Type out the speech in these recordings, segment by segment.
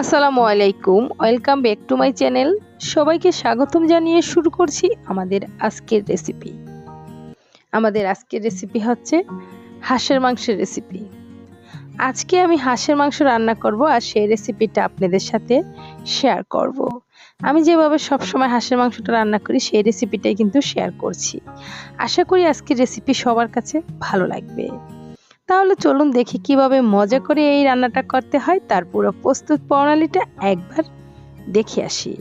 আসসালামু আলাইকুম, welcome back to my channel. সবাইকে স্বাগতম জানিয়ে শুরু করছি আমাদের আজকের রেসিপি। আমাদের আজকের রেসিপি হচ্ছে হাঁসের মাংসের রেসিপি। আজকে আমি হাঁসের মাংস রান্না করব আর সেই রেসিপিটা আপনাদের সাথে শেয়ার করব। আমি যেভাবে সবসময় হাঁসের মাংসটা রান্না করি, সেই রেসিপিটাই কিন্তু শেয়ার করছি। আশা করি আজকের রেসিপি সবার কাছে ভালো লাগবে। তাহলে চলুন দেখি কীভাবে মজা করে এই রান্নাটা করতে হয়। তার পুরো প্রস্তুত প্রণালীটা একবার দেখে আসি।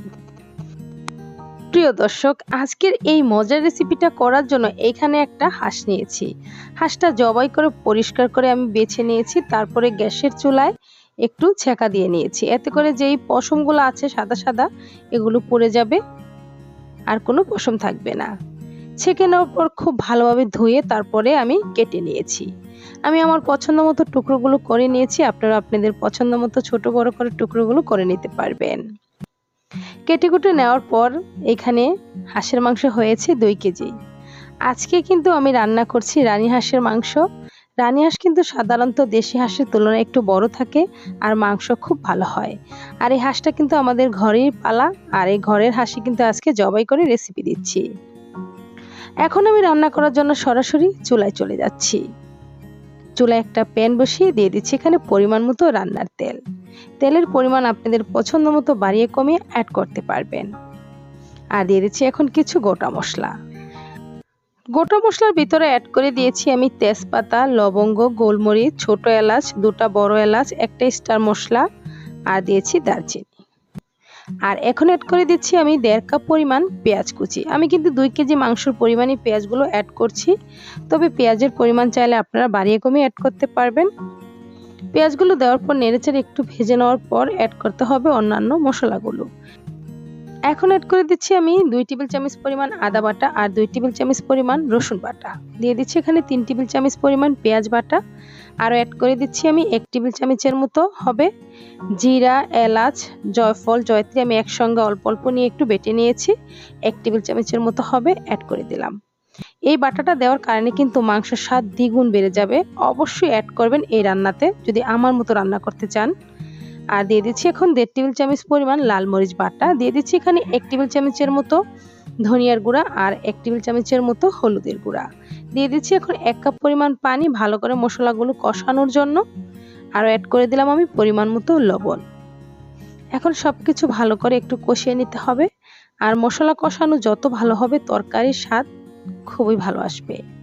প্রিয় দর্শক, আজকের এই মজার রেসিপিটা করার জন্য এখানে একটা হাঁস নিয়েছি। হাঁসটা জবাই করে পরিষ্কার করে আমি বেছে নিয়েছি, তারপরে গ্যাসের চুলায় একটু ছেঁকা দিয়ে নিয়েছি। এতে করে যেই পশমগুলো আছে সাদা সাদা, এগুলো পড়ে যাবে আর কোনো পশম থাকবে না। ছেঁকে নেওয়ার পর খুব ভালোভাবে ধুয়ে তারপরে আমি কেটে নিয়েছি। আমি আমার পছন্দ মতো টুকরোগুলো করে নিয়েছি, আপনারা আপনাদের পছন্দ মতো ছোটো বড় করে টুকরোগুলো করে নিতে পারবেন। কেটে কুটে নেওয়ার পর এখানে হাঁসের মাংস হয়েছে দুই কেজি। আজকে কিন্তু আমি রান্না করছি রানী হাঁসের মাংস। রানী হাঁস কিন্তু সাধারণত দেশি হাঁসের তুলনায় একটু বড় থাকে আর মাংস খুব ভালো হয়। আর এই হাঁসটা কিন্তু আমাদের ঘরের পালা, আর এই ঘরের হাঁসি কিন্তু আজকে জবাই করে রেসিপি দিচ্ছি। এখন আমি রান্না করার জন্য সরাসরি চুলায় চলে যাচ্ছি। চুলায় একটা প্যান বসিয়ে দিয়ে দিচ্ছি এখানে পরিমাণ মতো রান্নার তেল। তেলের পরিমাণ আপনাদের পছন্দ মতো বাড়িয়ে কমিয়ে অ্যাড করতে পারবেন। আর দিয়ে দিচ্ছি এখন কিছু গোটা মশলা। গোটা মশলার ভিতরে অ্যাড করে দিয়েছি আমি তেজপাতা, লবঙ্গ, গোলমরিচ, ছোট এলাচ, দুটা বড় এলাচ, একটা স্টার মশলা, আর দিয়েছি দারচিনি। আর এখন অ্যাড করে দিচ্ছি আমি দেড় কাপ পরিমাণ পেঁয়াজ কুচি। আমি কিন্তু দুই কেজি মাংসর পরিমাণে পেঁয়াজগুলো অ্যাড করছি। তবে পেঁয়াজের পরিমাণ চাইলে আপনারা বাড়িয়ে কমে অ্যাড করতে পারবেন। পেঁয়াজগুলো দেওয়ার পর নেড়েচেড়ে একটু ভেজে নেওয়ার পর অ্যাড করতে হবে অন্যান্য মশলাগুলো। এখন অ্যাড করে দিচ্ছি আমি দুই টেবিল চামচ পরিমাণ আদা বাটা আর দুই টেবিল চামচ পরিমাণ রসুন বাটা। দিয়ে দিচ্ছি এখানে তিন টেবিল চামচ পরিমাণ পেঁয়াজ বাটা। আরও অ্যাড করে দিচ্ছি আমি এক টেবিল চামচের মতো হবে জিরা, এলাচ, জয়ফল, জয়ত্রী আমি একসঙ্গে অল্প অল্প নিয়ে একটু বেটে নিয়েছি। এক টেবিল চামচের মতো হবে অ্যাড করে দিলাম। এই বাটাটা দেওয়ার কারণে কিন্তু মাংসের স্বাদ দ্বিগুণ বেড়ে যাবে। অবশ্যই অ্যাড করবেন এই রান্নাতে যদি আমার মতো রান্না করতে চান। আর দিয়ে দিচ্ছি এখন দেড় টেবিল চামচ পরিমাণ লাল মরিচ বাটা। দিয়ে দিচ্ছি এখানে এক টেবিল চামচের মতো ধনিয়ার গুঁড়া আর এক টেবিল চামচের মতো হলুদের গুঁড়া। দিয়ে দিচ্ছি এখন এক কাপ পরিমাণ পানি ভালো করে মশলাগুলো কষানোর জন্য। আরও অ্যাড করে দিলাম আমি পরিমাণ মতো লবণ। এখন সব কিছু ভালো করে একটু কষিয়ে নিতে হবে। আর মশলা কষানো যত ভালো হবে, তরকারির স্বাদ খুবই ভালো আসবে।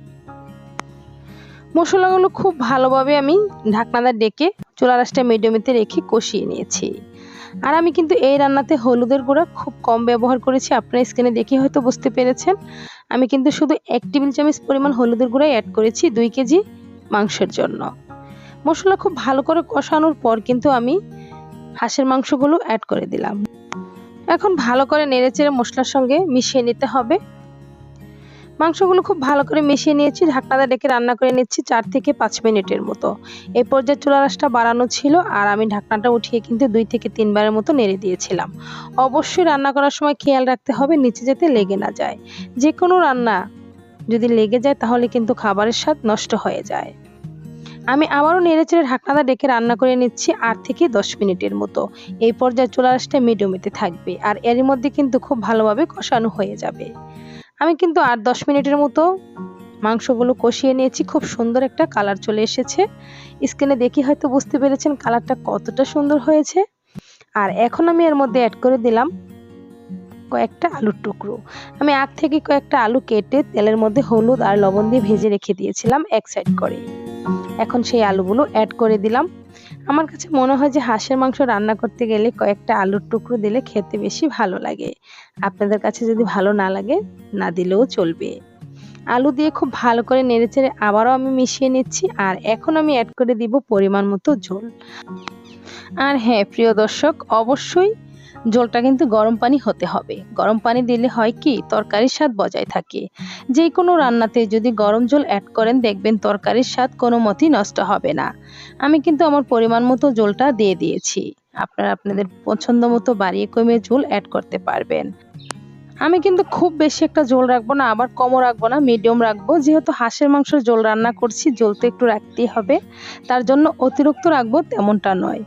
মশলাগুলো খুব ভালোভাবে আমি ঢাকনাটা ডেকে চুলা রাসটা মিডিয়ামেতে রেখে কষিয়ে নিয়েছি। আর আমি কিন্তু এই রান্নাতে হলুদের গুঁড়া খুব কম ব্যবহার করেছি, আপনার স্কিনে দেখে হয়তো বুঝতে পেরেছেন। আমি কিন্তু শুধু এক টেবিল চামচ পরিমাণ হলুদের গুঁড়াই অ্যাড করেছি দুই কেজি মাংসের জন্য। মশলা খুব ভালো করে কষানোর পর কিন্তু আমি হাঁসের মাংসগুলো অ্যাড করে দিলাম। এখন ভালো করে নেড়েচেড়ে মশলার সঙ্গে মিশিয়ে নিতে হবে। মাংসগুলো খুব ভালো করে মিশিয়ে নিয়েছি, ঢাকনাটা ডেকে রান্না করে নিচ্ছি চার থেকে পাঁচ মিনিটের মতো। এই পর্যায়ে চুলা রাসটা বাড়ানো ছিল আর আমি ঢাকনাটা উঠিয়ে কিন্তু দুই থেকে তিনবারের মতো নেড়ে দিয়েছিলাম। অবশ্যই রান্না করার সময় খেয়াল রাখতে হবে নিচে যাতে লেগে না যায়। যে কোনো রান্না যদি লেগে যায় তাহলে কিন্তু খাবারের স্বাদ নষ্ট হয়ে যায়। আমি আবারও নেড়ে নেড়েচেড়ে ঢাকনাটা ডেকে রান্না করে নিচ্ছি আট থেকে দশ মিনিটের মতো। এই পর্যায়ে চুলা রাসটা মিডিয়ামেতে থাকবে আর এর মধ্যে কিন্তু খুব ভালোভাবে কষানো হয়ে যাবে। আমি কিন্তু আট দশ মিনিটের মতো মাংসগুলো কষিয়ে নিয়েছি। খুব সুন্দর একটা কালার চলে এসেছে। স্ক্রিনে দেখি হয়তো বুঝতে পেরেছেন কালারটা কতটা সুন্দর হয়েছে। আর এখন আমি এর মধ্যে অ্যাড করে দিলাম কয়েকটা আলুর টুকরো। আমি আগ থেকে কয়েকটা আলু কেটে তেলের মধ্যে হলুদ আর লবণ দিয়ে ভেজে রেখে দিয়েছিলাম এক সাইড করে। এখন সেই আলুগুলো অ্যাড করে দিলাম। আমার কাছে মনে হয় যে হাঁসের মাংস রান্না করতে গেলে কয়েকটা আলুর টুকরো দিলে খেতে বেশি ভালো লাগে। আপনাদের কাছে যদি ভালো না লাগে, না দিলেও চলবে। আলু দিয়ে খুব ভালো করে নেড়ে চেড়ে আবারও আমি মিশিয়ে নিচ্ছি আর এখন আমি অ্যাড করে দিব পরিমাণ মতো ঝোল। আর হ্যাঁ প্রিয় দর্শক, অবশ্যই ঝোলটা কিন্তু গরম পানি হতে হবে। গরম পানি দিলে হয় কি? তরকারির স্বাদ বজায় থাকে। যে কোনো রান্নাতে যদি গরম জল অ্যাড করেন, দেখবেন তরকারির স্বাদ কোনো মতেই নষ্ট হবে না। আমি কিন্তু আমার পরিমাণ মতো জলটা দিয়ে দিয়েছি। আপনারা আপনাদের পছন্দ মতো বাড়িয়ে কমিয়ে ঝোল অ্যাড করতে পারবেন। আমি কিন্তু খুব বেশি একটা জল রাখব না, আবার কমও রাখব না মিডিয়াম রাখব। যেহেতু হাঁসের মাংসের জল রান্না করছি, জল তো একটু রাখতেই হবে। তার জন্য অতিরিক্ত রাখব তেমনটা নয়।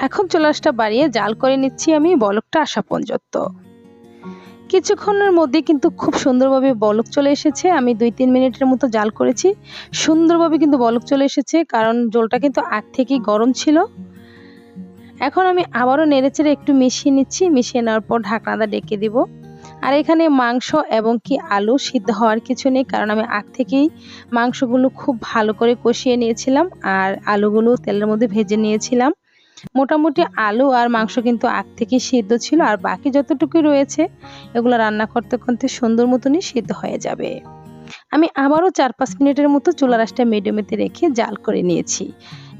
এখন চুলাশটা বাড়িয়ে জাল করে নিচ্ছি আমি বলকটা আসা পর্যন্ত। কিছুক্ষণের মধ্যে কিন্তু খুব সুন্দরভাবে বলক চলে এসেছে। আমি দুই তিন মিনিটের মতো জাল করেছি। সুন্দরভাবে কিন্তু বলক চলে এসেছে, কারণ জলটা কিন্তু আগ থেকেই গরম ছিল। এখন আমি আবারও নেড়েচেড়ে একটু মিশিয়ে নিচ্ছি। মিশিয়ে নেওয়ার পর ঢাকনাটা ডেকে দিব। আর এখানে মাংস এবং কি আলু সিদ্ধ হওয়ার কিছু নেই, কারণ আমি আগ থেকেই মাংসগুলো খুব ভালো করে কষিয়ে নিয়েছিলাম। আর আলুগুলো তেলের মধ্যে ভেজে নিয়েছিলাম। মোটামুটি আলু আর মাংস কিন্তু আগ থেকেই সিদ্ধ ছিল, আর বাকি যতটুকু রয়েছে, এগুলো রান্না করতে করতে সুন্দর মতনই সিদ্ধ হয়ে যাবে। আমি আবারও চার পাঁচ মিনিটের মতো চুলা রাসটা মিডিয়ামেতে রেখে জাল করে নিয়েছি।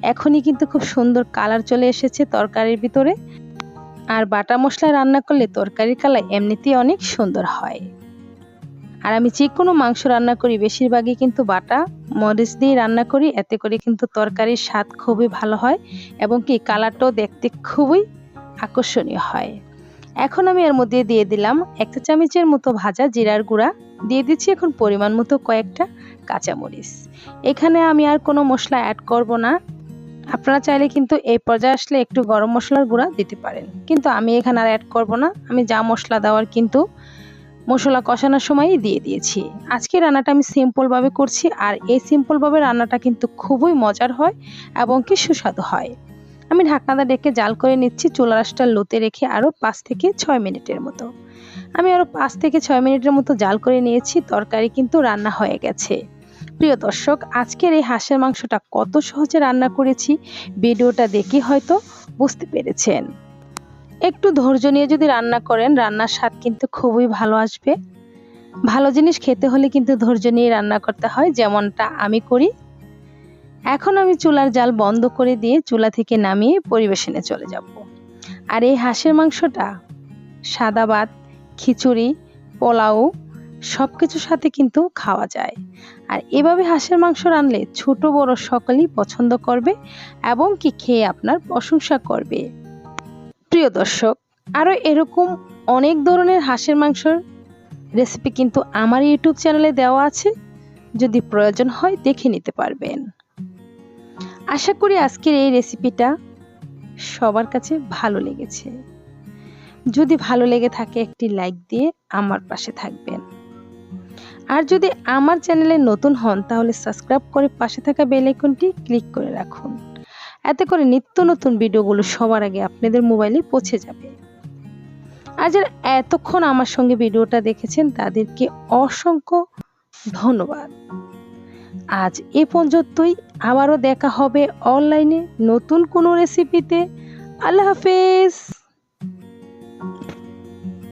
এখনই কিন্তু খুব সুন্দর কালার চলে এসেছে তরকারির ভিতরে। আর বাটা মশলা রান্না করলে তরকারির কালার এমনিতেই অনেক সুন্দর হয়। আর আমি যে কোনো মাংস রান্না করি, বেশিরভাগই কিন্তু বাটা, মরিচ দিয়ে রান্না করি, এতে করে কিন্তু তরকারির স্বাদ খুবই ভালো হয় এবং কি কালারটাও দেখতে খুবই আকর্ষণীয় হয়। এখন আমি এর মধ্যে দিয়ে দিলাম একটা চামচের মতো ভাজা জিরার গুঁড়া, দিয়ে দিচ্ছি এখন পরিমাণ মতো কয়েকটা কাঁচামরিচ। এখানে আমি আর কোনো মশলা অ্যাড করব না। আপনারা চাইলে কিন্তু এই পর্যায়ে আসলে একটু গরম মশলার গুঁড়া দিতে পারেন। কিন্তু আমি এখানে আর অ্যাড করব না। আমি যা মশলা দেওয়ার কিন্তু মশলা কষানোর সময়ই দিয়ে দিয়েছি। আজকে রান্নাটা আমি সিম্পলভাবে করছি আর এই সিম্পলভাবে রান্নাটা কিন্তু খুবই মজার হয় এবং কি সুস্বাদু হয়। আমি ঢাকনাটা ডেকে জাল করে নিচ্ছি চুলা রাসটা লোতে রেখে আরও পাঁচ থেকে ছয় মিনিটের মতো। আমি আরও পাঁচ থেকে ছয় মিনিটের মতো জাল করে নিয়েছি, তরকারি কিন্তু রান্না হয়ে গেছে। প্রিয় দর্শক, আজকের এই হাঁসের মাংসটা কত সহজে রান্না করেছি, ভিডিওটা দেখে হয়তো বুঝতে পেরেছেন। একটু ধৈর্য নিয়ে যদি রান্না করেন, রান্নার স্বাদ কিন্তু খুবই ভালো আসবে। ভালো জিনিস খেতে হলে কিন্তু ধৈর্য নিয়ে রান্না করতে হয়, যেমনটা আমি করি। এখন আমি চুলার জাল বন্ধ করে দিয়ে চুলা থেকে নামিয়ে পরিবেশনে চলে যাব। আর এই হাঁসের মাংসটা, সাদা ভাত, খিচুড়ি, পোলাও সব কিছুর সাথে কিন্তু খাওয়া যায়। আর এভাবে হাঁসের মাংস রানলে ছোট বড় সকলেই পছন্দ করবে এবং কি খেয়ে আপনার প্রশংসা করবে। প্রিয় দর্শক, আরও এরকম অনেক ধরনের হাঁসের মাংসর রেসিপি কিন্তু আমার ইউটিউব চ্যানেলে দেওয়া আছে। যদি প্রয়োজন হয় দেখে নিতে পারবেন। আশা করি আজকের এই রেসিপিটা সবার কাছে ভালো লেগেছে। যদি ভালো লেগে থাকে একটি লাইক দিয়ে আমার পাশে থাকবেন। আর যদি আমার চ্যানেলে নতুন হন তাহলে সাবস্ক্রাইব করে পাশে থাকা বেল আইকনটি ক্লিক করে রাখুন। এতে করে নিত্য নতুন ভিডিওগুলো সবার আগে আপনাদের মোবাইলে পৌঁছে যাবে। আর যারা এতক্ষণ আমার সঙ্গে ভিডিওটা দেখেছেন, তাদেরকে অসংখ্য ধন্যবাদ। আজ এ পর্যন্তই। আবারও দেখা হবে অনলাইনে নতুন কোনো রেসিপিতে আল্লাহ হাফেজ।